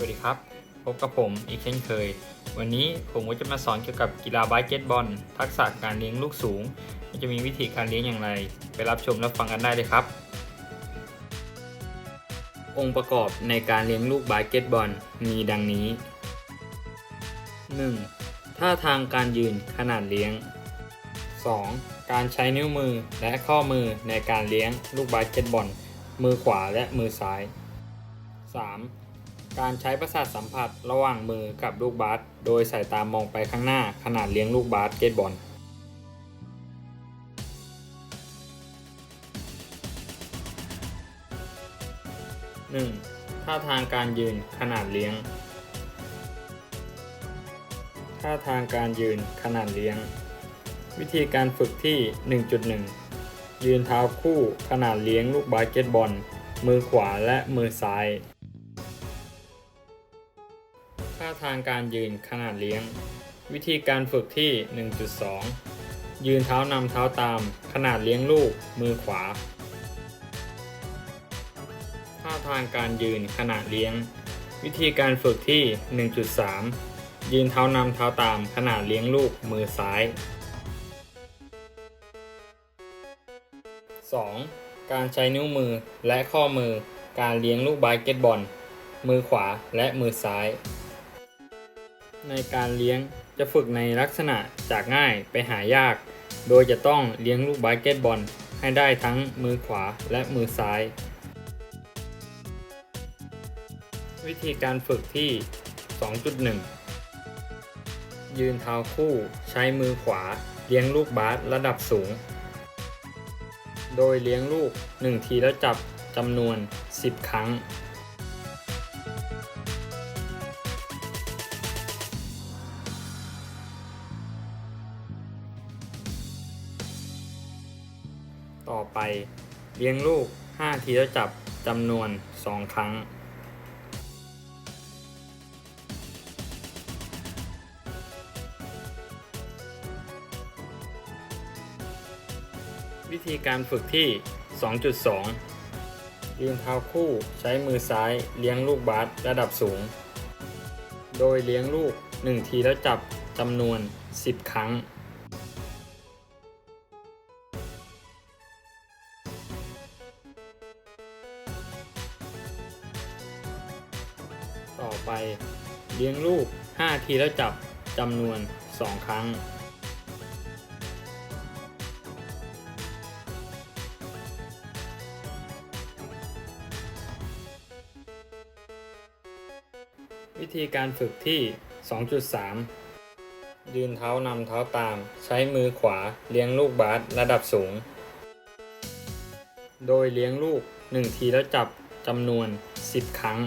วัสดีครับ พบกับผมอีกเช่นเคย วันนี้ผมก็จะมาสอนเกี่ยวกับกีฬาบาสเกตบอล ทักษะการเลี้ยงลูกสูง มันจะมีวิธีการเลี้ยงอย่างไร ไปรับชมและฟังกันได้เลยครับ องค์ประกอบในการเลี้ยงลูกบาสเกตบอลมีดังนี้ 1. ท่าทางการยืนขนาดเลี้ยง 2. การใช้นิ้วมือและข้อมือในการเลี้ยงลูกบาสเกตบอล มือขวาและมือซ้าย 3. การใช้ประสาทสัมผัสระหว่างมือกับลูกบาสโดยสายตามองไปข้างหน้าขนาดเลี้ยงลูกบาสเกตบอล 1. ท่าทางการยืนขนาดเลี้ยง ท่าทางการยืนขนาดเลี้ยง วิธีการฝึกที่ 1.1 ยืนเท้าคู่ขนาดเลี้ยงลูกบาสเกตบอล มือขวาและมือซ้ายาทางการยืนขนาดเลี้ยง วิธีการฝึกที่ 1.2 ยืนเท้านำเท้าตาม ขนาดเลี้ยงลูก มือขวา ท่าทางการยืนขนาดเลี้ยง วิธีการฝึกที่ 1.3 ยืนเท้านำเท้าตาม ขนาดเลี้ยงลูก มือซ้าย 2. การใช้นิ้วมือและข้อมือการเลี้ยงลูกบาสเกตบอล มือขวาและมือซ้าย ในการเลี้ยงจะฝึกในลักษณะจากง่ายไปหายาก โดยจะต้องเลี้ยงลูกบาสเกตบอล ให้ได้ทั้งมือขวาและมือซ้าย วิธีการฝึกที่ 2.1 ยืนเท้าคู่ใช้มือขวาเลี้ยงลูกบาสระดับสูง โดยเลี้ยงลูก 1 ทีแล้วจับจำนวน 10 ครั้ง ไปเลี้ยงลูก 5 ทีแล้วจับจำนวน 2 ครั้ง วิธีการฝึกที่ 2.2 ยืนเท้าคู่ใช้มือซ้ายเลี้ยงลูกบาสระดับสูง โดยเลี้ยงลูก 1 ทีแล้วจับจำนวน 10 ครั้ง เลี้ยงลูก 5 ทีแล้วจับจำนวน 2 ครั้ง วิธีการฝึกที่ 2.3 ยืนเท้านำเท้าตาม ใช้มือขวาเลี้ยงลูกบาสระดับสูง โดยเลี้ยงลูก 1 ทีแล้วจับจำนวน 10 ครั้ง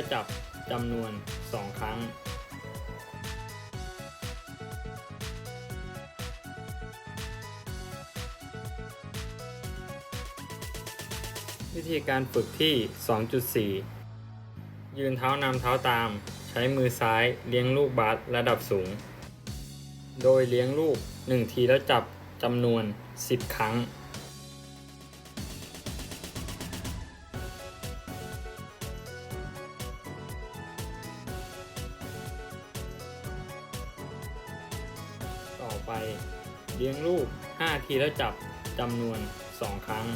5ทีแล้วจับจำนวน 2 ครั้ง วิธีการฝึกที่ 2.4 ยืนเท้านำเท้าตาม ใช้มือซ้ายเลี้ยงลูกบาสระดับสูง โดยเลี้ยงลูก 1 ทีแล้วจับจำนวน 10 ครั้ง ทีแล้วจับจำนวน 2 ครั้ง 3.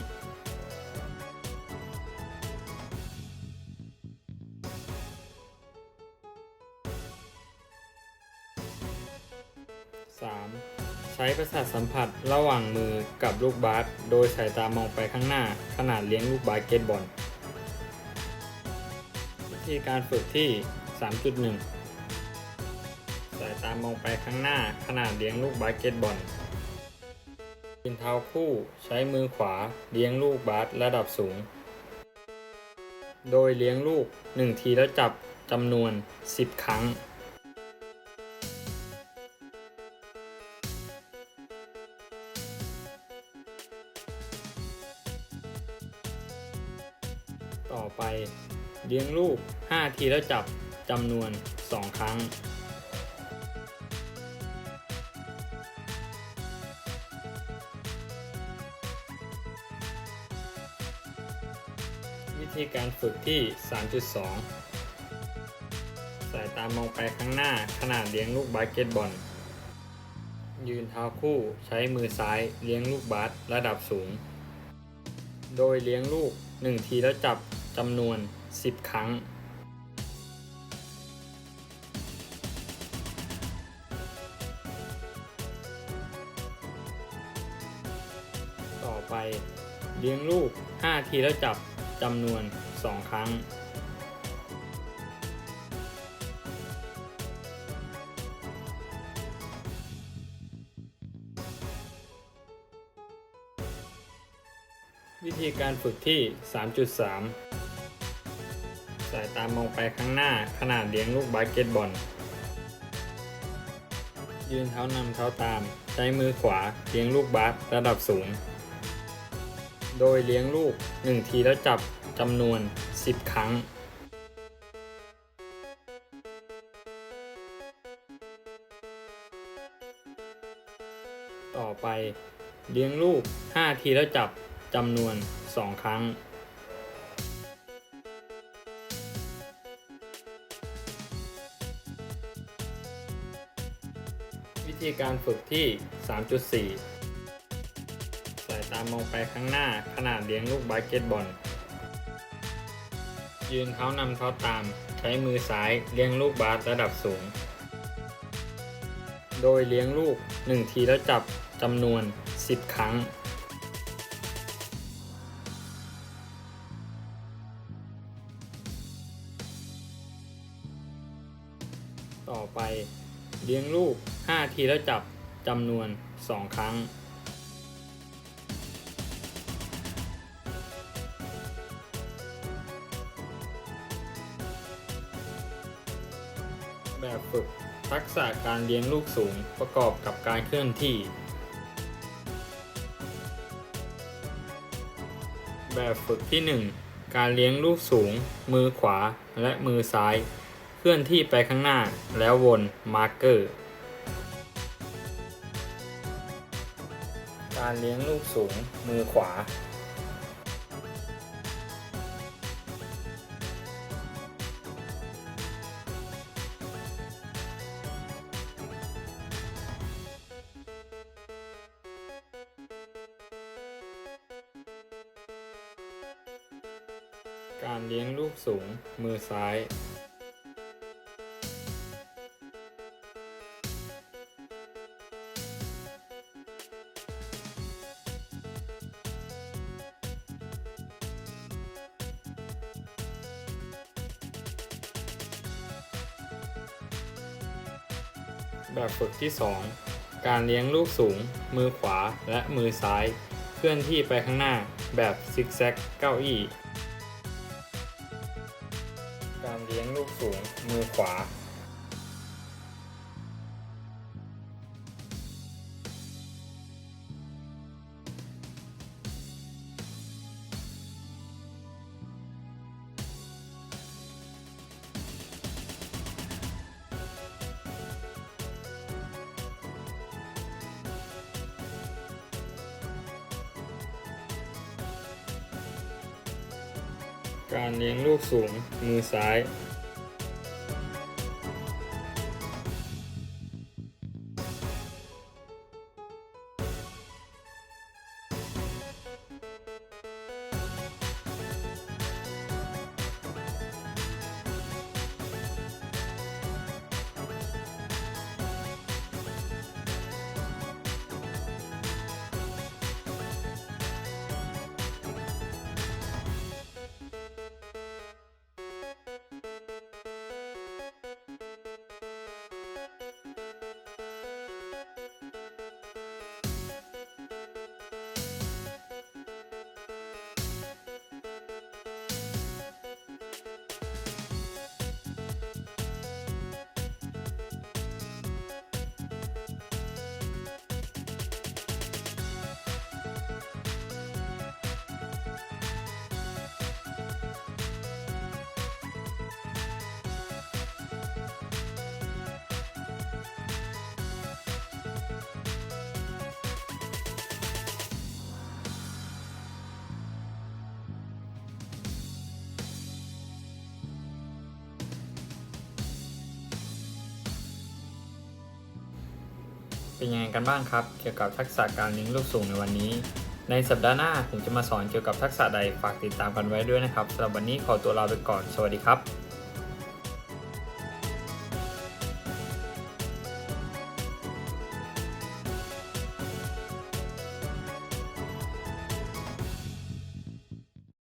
ใช้ประสาทสัมผัสระหว่างมือกับลูกบาสโดยสายตามองไปข้างหน้าขนาดเลี้ยงลูกบาสเกตบอลวิธีการฝึกที่ 3.1 สายตามองไปข้างหน้าขนาดเลี้ยงลูกบาสเกตบอล ยืนเท้าคู่ใช้มือขวาเลี้ยงลูกบาสระดับสูง โดยเลี้ยงลูก 1 ทีแล้วจับจำนวน 10 ครั้ง ต่อไป เลี้ยงลูก 5 ทีแล้วจับจำนวน 2 ครั้ง วิธีการฝึกที่ 3.2 สายตามองไปข้างหน้าขณะเลี้ยงลูกบาสเกตบอล ยืนเท้าคู่ใช้มือซ้ายเลี้ยงลูกบาสระดับสูง โดยเลี้ยงลูก 1 ทีแล้วจับจำนวน 10 ครั้ง ต่อไปเลี้ยงลูก 5 ทีแล้วจับ จำนวน 2 ครั้ง วิธีการฝึกที่ 3.3 สายตามองไปข้างหน้าขนาดเลี้ยงลูกบาสเกตบอล ยืนเท้านำเท้าตาม ใช้มือขวาเลี้ยงลูกบาสระดับสูง โดยเลี้ยงลูก 1 ทีแล้วจับจำนวน 10 ครั้งต่อไปเลี้ยงลูก 5 ทีแล้วจับจำนวน 2 ครั้ง วิธีการฝึกที่ 3.4สาย ตามองไปข้างหน้าขณะเลี้ยงลูกบาสเกตบอล ยืนเท้านำเท้าตาม ใช้มือซ้ายเลี้ยงลูกบาสระดับสูง โดยเลี้ยงลูก 1 ทีแล้วจับจำนวน 10 ครั้งต่อไป เลี้ยงลูก 5 ทีแล้วจับจำนวน 2 ครั้ง ทักษะการเลี้ยงลูกสูงประกอบกับการเคลื่อนที่ แบบฝึกที่ 1 การเลี้ยงลูกสูง มือขวาและมือซ้าย เคลื่อนที่ไปข้างหน้าแล้ววนมาร์เกอร์ การเลี้ยงลูกสูง มือขวา ลูกสูง มือซ้าย แบบฝึกที่ 2 การเลี้ยงลูกสูง มือขวาและมือซ้าย เคลื่อนที่ไปข้างหน้าแบบซิกแซกเก้าอี้ เลี้ยงลูกสูงมือขวา การเลี้ยงลูกสูงมือซ้าย เป็นยังไงกันบ้างครับ เกี่ยวกับทักษะการเลี้ยงลูกสูงในวันนี้ ในสัปดาห์หน้าผมจะมาสอนเกี่ยวกับทักษะใดฝากติดตามกันไว้ด้วยนะครับสำหรับวันนี้ขอตัวลาไปก่อน สวัสดีครับ